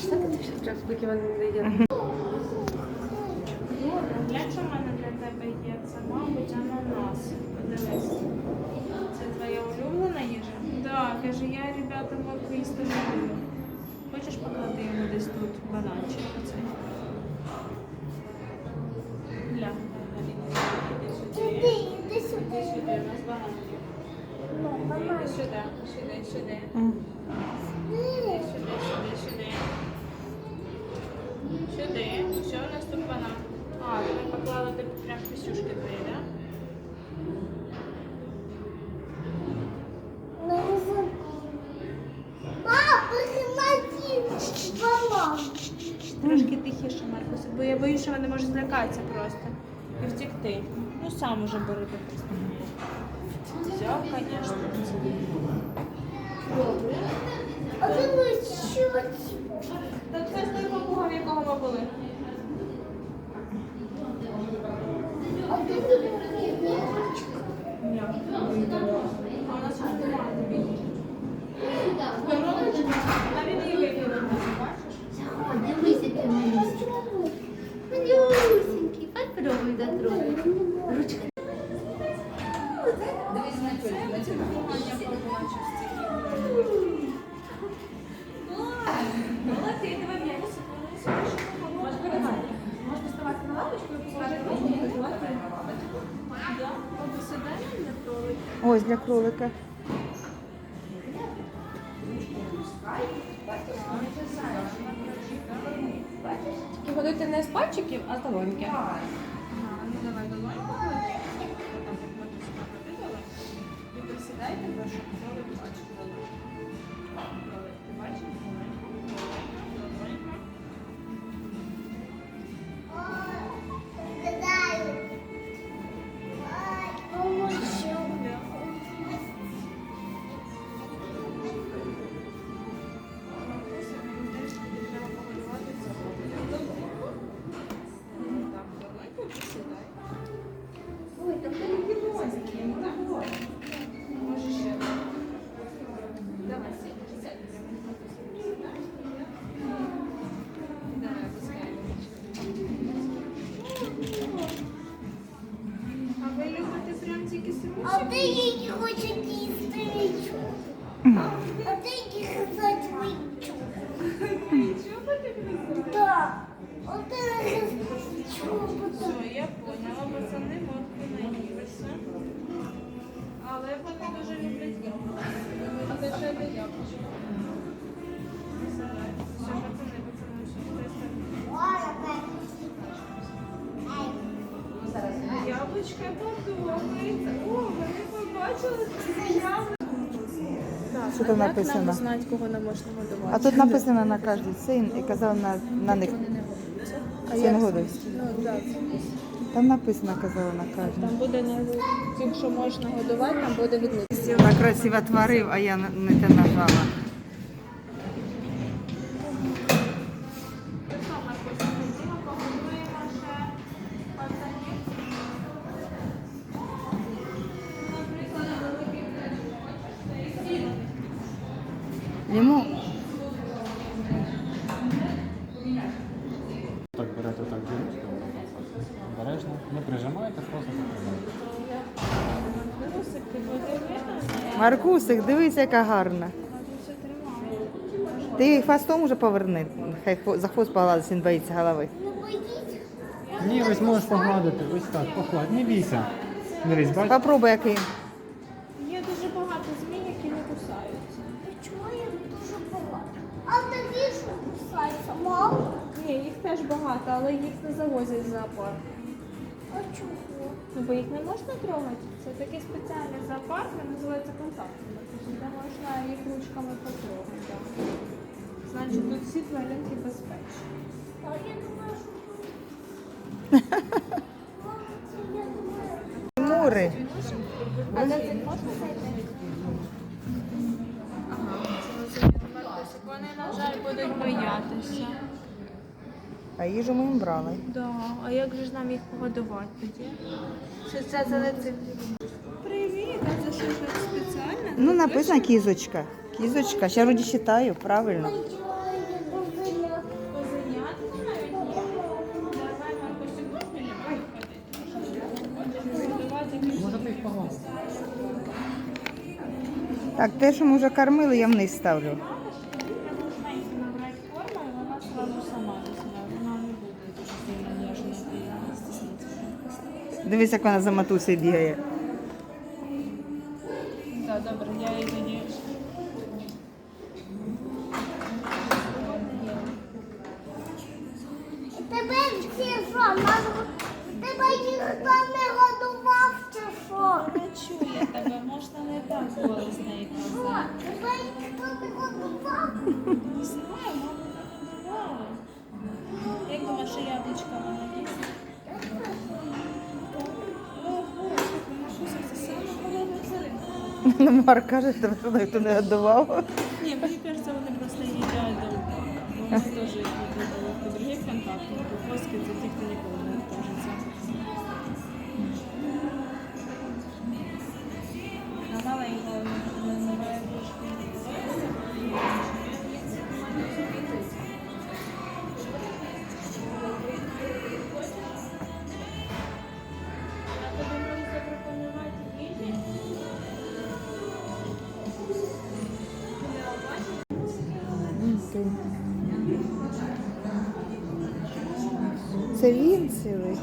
Читати ти ще треба, поки вони не є. Глянь, що в мене для тебе є. Це, мабуть, ананас. Подивись. Це твоя улюблена їжа? Так, каже, я, ребята, морку їсти не. Хочеш поклади йому десь тут бананчик оцей? Гля. Іди, сюди. У нас бананчик. Іди сюди, сюди. Сюди, бо я боюсь, що вони можуть злякатися просто і втікти. Ну сам уже бери до Все, звісно. Добре. А ви що? Так це з той папуга, якого ми були. А ти дивись. Ні. А у нас вже немає. Навіть її випили, бачиш? Дивись, який малюсенький. Попробуй дотрогай. Ручка. Дивись на чоловіка. Молодці, давай передати. Можеш доставати на лавочку і положити. Ось для кролика. Тільки годуйте не з пальчиків, а з долоньки. Ну давай долоньку. Ви. І присідайте, бо Її хоче їсти вічу. А ти її вічу. Так. Все, я поняла, пацани моркви наїлися. Але вони дуже люблять яблуко. А це ще не яблучко. Все, пацани, пацани, все, Яблучко подобається. Що там написано? знати, кого не можна годувати? А тут написано на кожен син і казав на, на них. Син годується. Ну, так. Там написано, казала на кожен. Там буде на тим, що можна годувати, там буде відмітка. Вона красиво творив, а я не те нажала. Йому Так берете так дірочку, обережно. Не прижимайте, просто потримайте. Маркусик, дивись, яка гарна. Ти хвостом уже поверни. Хай за хвост погладить, він боїться голови. Ні, ось можеш погладити, ось так, погладь. Не бійся. Дивись, бачиш? Попробуй, який. Мам? Ні, їх теж багато, але їх не завозять в зоопарк. А чого? Ну, бо їх не можна трогати. Це такий спеціальний зоопарк, він називається контактний. Де можна їх ручками потрогати. Значить, тут всі тваринки безпечні. А я думаю, що... Мури. А де це можна зайти? Вони, на жаль, будуть боятися. А їжу ми їм брали. Да. А як же ж нам їх погодувати тоді? Що це за лице? Привіт, а це що щось спеціальне? Ну, написано кізочка. Кізочка. Ще вроді читаю, правильно. Так, те, що ми вже кормили, я вниз ставлю. Дивись, як вона за матусею бігає. Так, добре, я її тоді. Тебе всі що, нас тебе ніхто не годував чи що? Не чує тебе, можна не так неї казати. Ну, Марк каже, що ніхто не годував. Ні, мені кажеться, вони просто їдять довго. Вони теж їх видали по других контактах. Бо Хоски це ті, хто ніколи не відкажеться. Це він цілий.